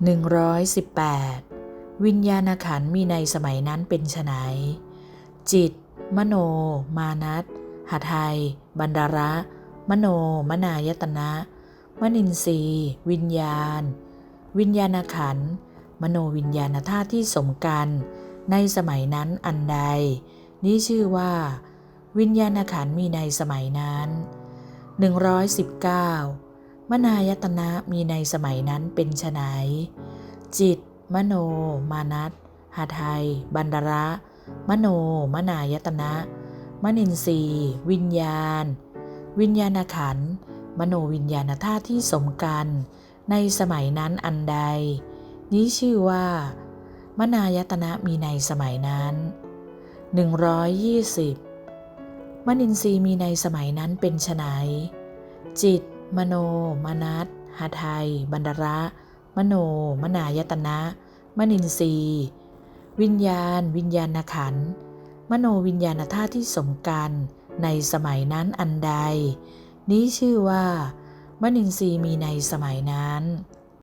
118 วิญญาณขันมีในสมัยนั้นเป็นไฉนจิต มโน มานัตหทัยบันดาระ มโน มนายตนะ มนินทรีวิญญาณ วิญญาณขัน มโนวิญญาณธาตุที่สมกัน ในสมัยนั้นอันใด นี้ชื่อว่า วิญญาณขันมีในสมัยนั้น 119 มนายตนะมีในสมัยนั้นเป็นไฉนจิต มโน มานัตหาไทย บันดาระ มโน มนายตนะ มนินทรีย์วิญญาณ วิญญาณขัน มโนวิญญาณธาตุที่สมกัน ในสมัยนั้นอันใด นี้ชื่อว่า มนายตนะมีในสมัยนั้น 120 มนินทรีย์มีในสมัยนั้นเป็นไฉนจิต มโน มนัตหาไทย บันดาระ มโน มนายตนะ มนินทรีวิญญาณ วิญญาณขัน มโนวิญญาณธาตุที่สมกันในสมัยนั้นอันใด นี้ชื่อว่า มนินทรีมีในสมัยนั้น